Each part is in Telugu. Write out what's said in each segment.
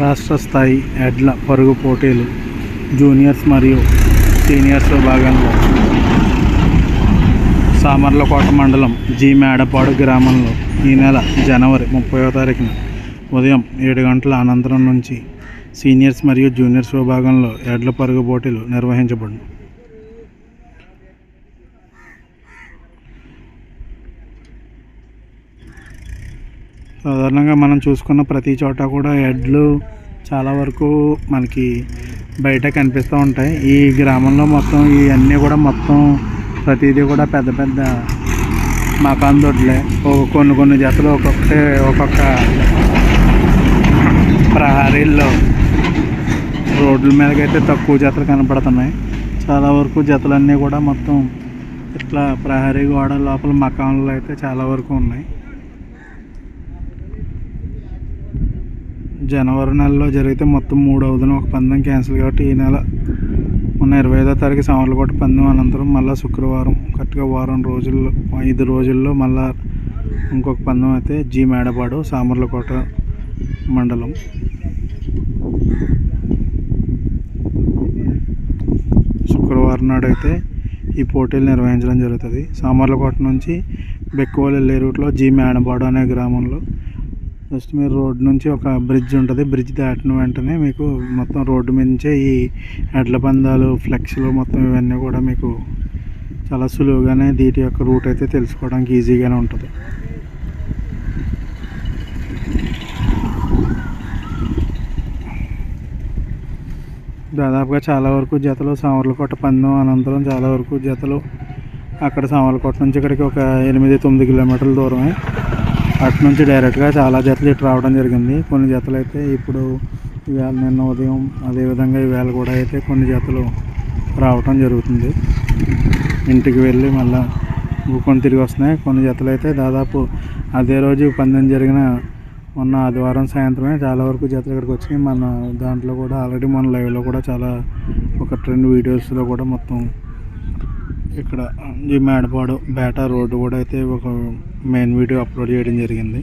రాష్ట్ర స్థాయి ఎడ్ల పరుగు పోటీలు జూనియర్స్ మరియు సీనియర్స్ విభాగంలో. సామర్లకోట మండలం జీ మేడపాడు గ్రామంలో ఈ నెల జనవరి ముప్పైవ తారీఖున ఉదయం ఏడు గంటల అనంతరం నుంచి సీనియర్స్ మరియు జూనియర్స్ విభాగంలో ఎడ్ల పరుగు పోటీలు నిర్వహించబడును. సాధారణంగా మనం చూసుకున్న ప్రతి చోట కూడా ఎడ్లు చాలా వరకు మనకి బయట కనిపిస్తూ ఉంటాయి. ఈ గ్రామంలో మొత్తం ఇవన్నీ కూడా మొత్తం ప్రతిదీ కూడా పెద్ద పెద్ద మకాన్ దొడ్లే. కొన్ని కొన్ని జతలు ఒక్కొక్కటి ఒక్కొక్క ప్రహారీల్లో రోడ్ల మీదకైతే తక్కువ జతలు కనపడుతున్నాయి. చాలా వరకు జతలన్నీ కూడా మొత్తం ఇట్లా ప్రహరీ గోడ లోపల మకాన్లు అయితే చాలా వరకు ఉన్నాయి. జనవరి నెలలో జరిగితే మొత్తం మూడు అవుతుంది ఒక పందెం క్యాన్సిల్ కాబట్టి ఈ నెల మొన్న ఇరవై ఐదో తారీఖు సామర్లకోట పందెం అనంతరం మళ్ళీ శుక్రవారం కరెక్ట్గా వారం రోజుల్లో ఐదు రోజుల్లో మళ్ళా ఇంకొక పందెం అయితే జీ మేడపాడు సామర్లకోట మండలం. శుక్రవారం నాడు అయితే ఈ పోటీలు నిర్వహించడం జరుగుతుంది. సామర్లకోట నుంచి బెక్కువలు వెళ్ళే రూట్లో జీ మేడపాడు అనే గ్రామంలో జస్ట్ మీరు రోడ్ నుంచి ఒక బ్రిడ్జ్ ఉంటుంది. బ్రిడ్జ్ దాటిన వెంటనే మీకు మొత్తం రోడ్డు మీద నుంచే ఈ ఎడ్ల పందాలు ఫ్లెక్స్లు మొత్తం ఇవన్నీ కూడా మీకు చాలా సులువుగానే దీటి యొక్క రూట్ అయితే తెలుసుకోవడానికి ఈజీగానే ఉంటుంది. దాదాపుగా చాలా వరకు జతలు సామర్లకోట పందెం అనంతరం చాలా వరకు జతలు అక్కడ సామర్లకోట నుంచి ఇక్కడికి ఒక ఎనిమిది తొమ్మిది కిలోమీటర్ల దూరమే. అటు నుంచి డైరెక్ట్గా చాలా జతలు ఇటు రావడం జరిగింది. కొన్ని జతలు అయితే ఇప్పుడు ఇవాళ నిన్న ఉదయం అదేవిధంగా ఈవేళ కూడా అయితే కొన్ని జతలు రావటం జరుగుతుంది. ఇంటికి వెళ్ళి మళ్ళీ ఊకొని తిరిగి వస్తున్నాయి. కొన్ని జతలు అయితే దాదాపు అదే రోజు పందెం జరిగిన మొన్న ఆదివారం సాయంత్రమే చాలా వరకు జతలు ఇక్కడికి వచ్చి మన దాంట్లో కూడా ఆల్రెడీ మన లైవ్లో కూడా చాలా ఒక ట్రెండ్ వీడియోస్లో కూడా మొత్తం ఇక్కడ ఈ మేడపాడు బేటా రోడ్డు కూడా అయితే ఒక మెయిన్ వీడియో అప్లోడ్ చేయడం జరిగింది.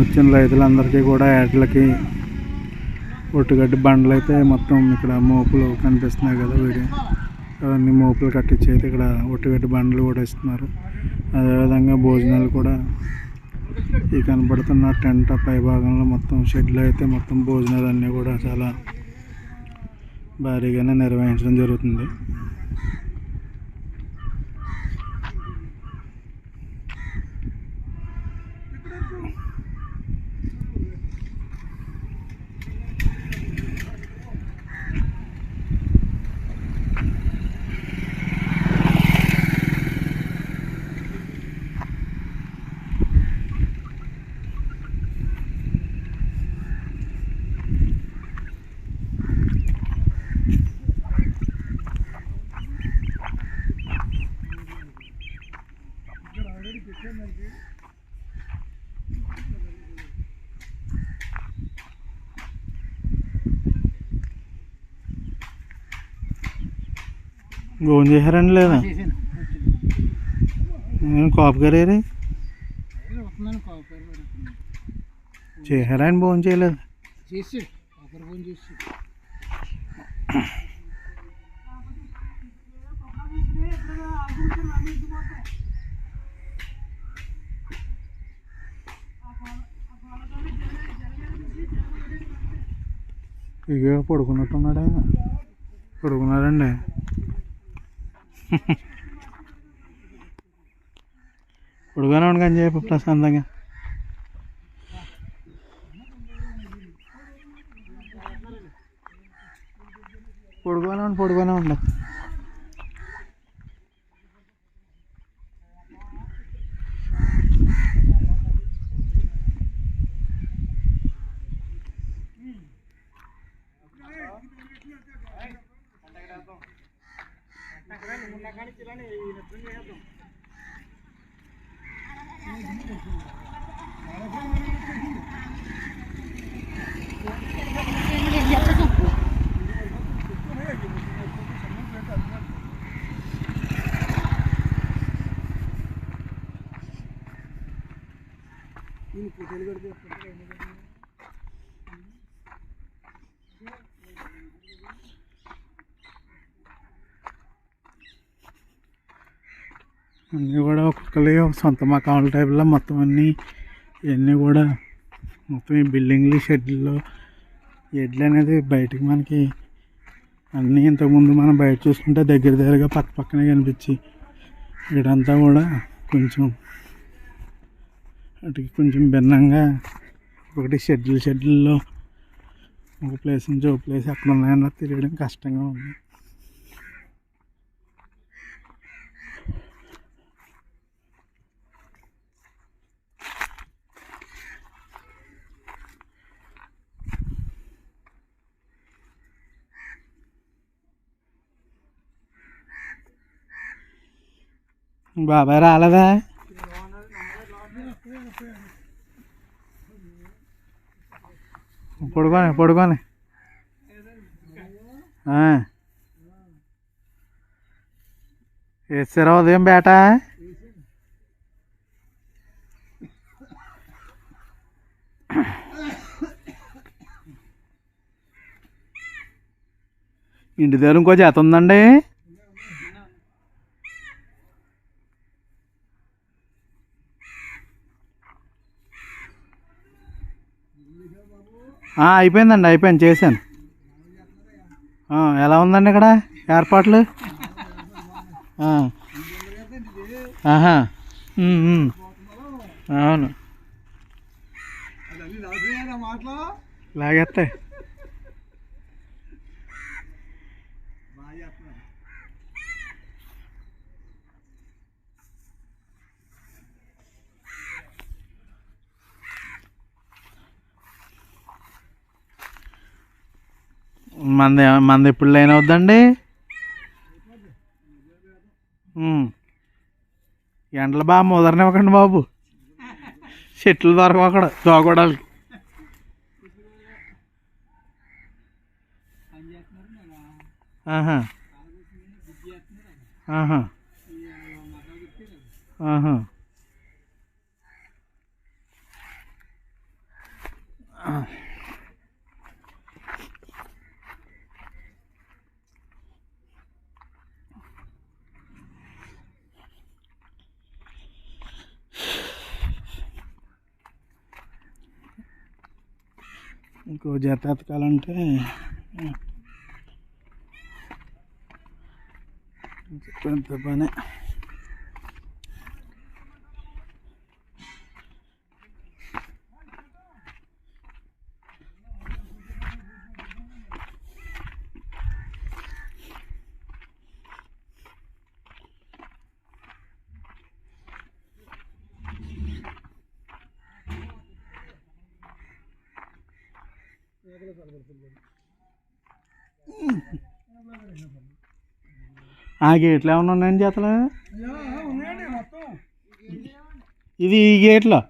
వచ్చిన రైతులందరికీ కూడా యాడ్లకి ఒట్టుగడ్డి బండ్లు అయితే మొత్తం ఇక్కడ మోపులు కనిపిస్తున్నాయి కదా వీడియో. అవన్నీ మోపులు కట్టించి అయితే ఇక్కడ ఒట్టుగడ్డి బండ్లు కూడా ఇస్తున్నారు. అదేవిధంగా భోజనాలు కూడా ఈ కనబడుతున్న టెంట్ పై భాగంలో మొత్తం షెడ్లు అయితే మొత్తం భోజనాలు అన్నీ కూడా చాలా భారీగానే నిర్వహించడం జరుగుతుంది. భోజనం చేశారండి లేదా? కాపు కాపర్ చేశారా అని భోజనం చేయలేదు? ఇక పడుకున్నట్టున్నాడు ఆయన. పడుకున్నాడండి. పడుగానే ఉండి అని చెప్పి ప్రశాంతంగా. పొడుగునే ఉండి. పొడుగునే ఉండదు だからこのようにしてみる。అన్నీ కూడా ఒక్కొక్కరి ఒక సొంత మకాముల టైప్లో మొత్తం అన్నీ ఇవన్నీ కూడా మొత్తం ఈ బిల్డింగ్లు షెడ్లు ఎడ్లు అనేది బయటకు మనకి అన్నీ ఇంతకుముందు మనం బయట చూసుకుంటే దగ్గర దగ్గరగా పక్క పక్కనే కనిపించి ఇడంతా కూడా కొంచెం వాటికి కొంచెం భిన్నంగా ఒకటి షెడ్యూల్ షెడ్యూల్లో ఒక ప్లేస్ నుంచి ఒక ప్లేస్ ఎక్కడ ఉన్నాయన్న తెలియడం కష్టంగా ఉంది. బాబాయ్ రాలేదా? పడుకోని పడుకోని. వేసారా ఉదయం బేట? ఇంటి దగ్గర ఇంకో చేత ఉందండి. అయిపోయిందండి అయిపోయింది చేశాను. ఎలా ఉందండి ఇక్కడ ఏర్పాట్లు. ఆహా. అవును. లాగేస్తాయి బాగా చేస్తున్నారు మంది మంది ఎప్పుడు లైన్ అవుద్దండి ఎండలు బాగా ముదరనివ్వకండి బాబు. చెట్లు దొరకవు దోగొడాలకి ఆహా. ఆహా. ఆహా. ఇంకో జత ఎతకాలంటే పెద్ద పని. ఆ గేట్లు ఏమైనా ఉన్నాయండి మొత్తం. ఇది ఈ గేట్లో?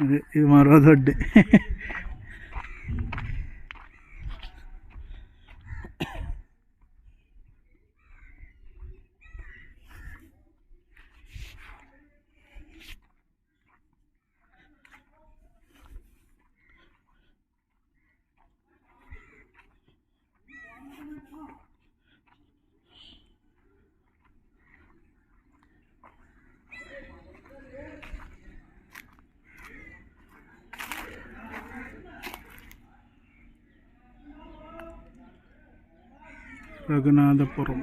అదే ఇది మరో దొడ్డి. రఘునాథపురం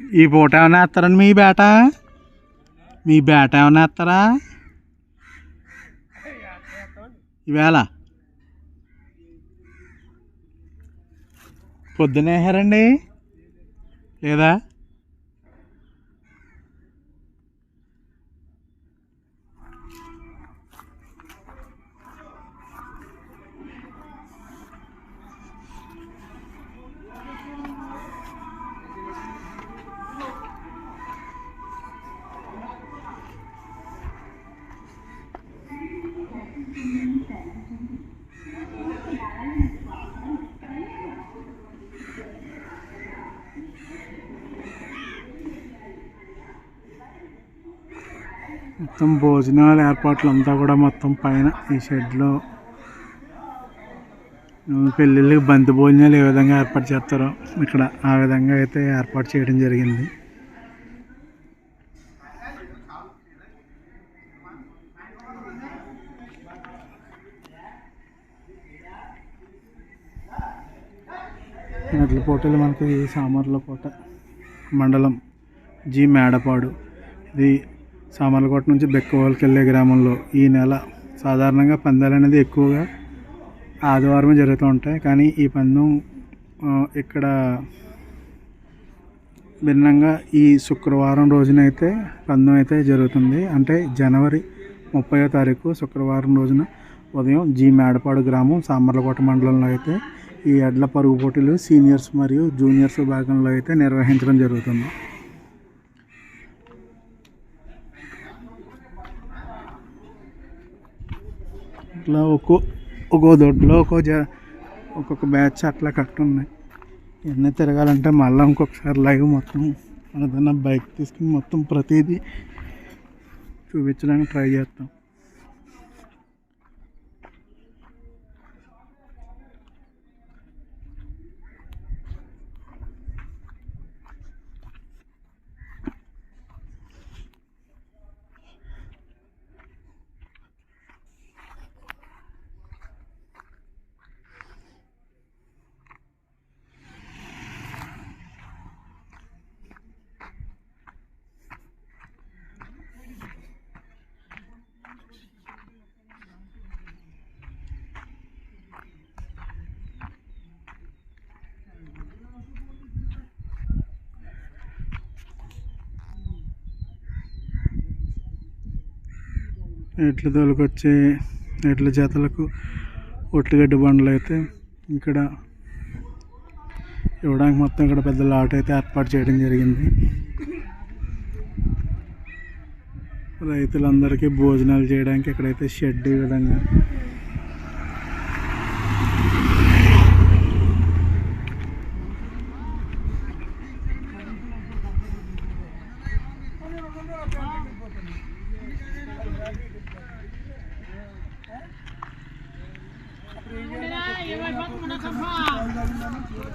ఈ పూట ఏమైనా వేస్తారండి మీ బేట మీ బేట ఏమైనా వేస్తారా ఈవేళ పొద్దున వేసారండి లేదా మొత్తం భోజనాలు ఏర్పాట్లు అంతా కూడా మొత్తం పైన ఈ షెడ్లో పెళ్ళిళ్ళకి బంతి భోజనాలు ఏ విధంగా ఏర్పాటు చేస్తారో ఇక్కడ ఆ విధంగా అయితే ఏర్పాటు చేయడం జరిగింది. ఎడ్ల పోటీలు మనకి సామర్లకోట మండలం జి మేడపాడు. ఇది సామర్లకోట నుంచి బెక్కవాళ్ళకి వెళ్ళే గ్రామంలో ఈ నెల సాధారణంగా పందాలు అనేది ఎక్కువగా ఆదివారమే జరుగుతూ ఉంటాయి. కానీ ఈ పందెం ఇక్కడ భిన్నంగా ఈ శుక్రవారం రోజున అయితే పందెం అయితే జరుగుతుంది. అంటే జనవరి ముప్పై తారీఖు శుక్రవారం రోజున ఉదయం జి మేడపాడు గ్రామం సామర్లకోట మండలంలో అయితే ఈ ఎడ్ల పరుగు పోటీలు సీనియర్స్ మరియు జూనియర్స్ విభాగంలో అయితే నిర్వహించడం జరుగుతుంది. ఇట్లా ఒక్కో ఒక్కో దొడ్లో ఒక్కో జ ఒక్కొక్క బ్యాచ్ అట్లా కట్టున్నాయి. ఇవన్నీ తిరగాలంటే మళ్ళీ ఇంకొకసారి లైవ్ మొత్తం ఏదైనా బైక్ తీసుకుని మొత్తం ప్రతిదీ చూపించడానికి ట్రై చేస్తాం. ఎడ్ల తోలుకొచ్చే ఎడ్ల జాతలకు ఒట్లుగడ్డ బండ్లు అయితే ఇక్కడ ఇవ్వడానికి మొత్తం ఇక్కడ పెద్ద లాట్ అయితే ఏర్పాటు చేయడం జరిగింది. రైతులందరికీ భోజనాలు చేయడానికి ఇక్కడైతే షెడ్ ఈ విధంగా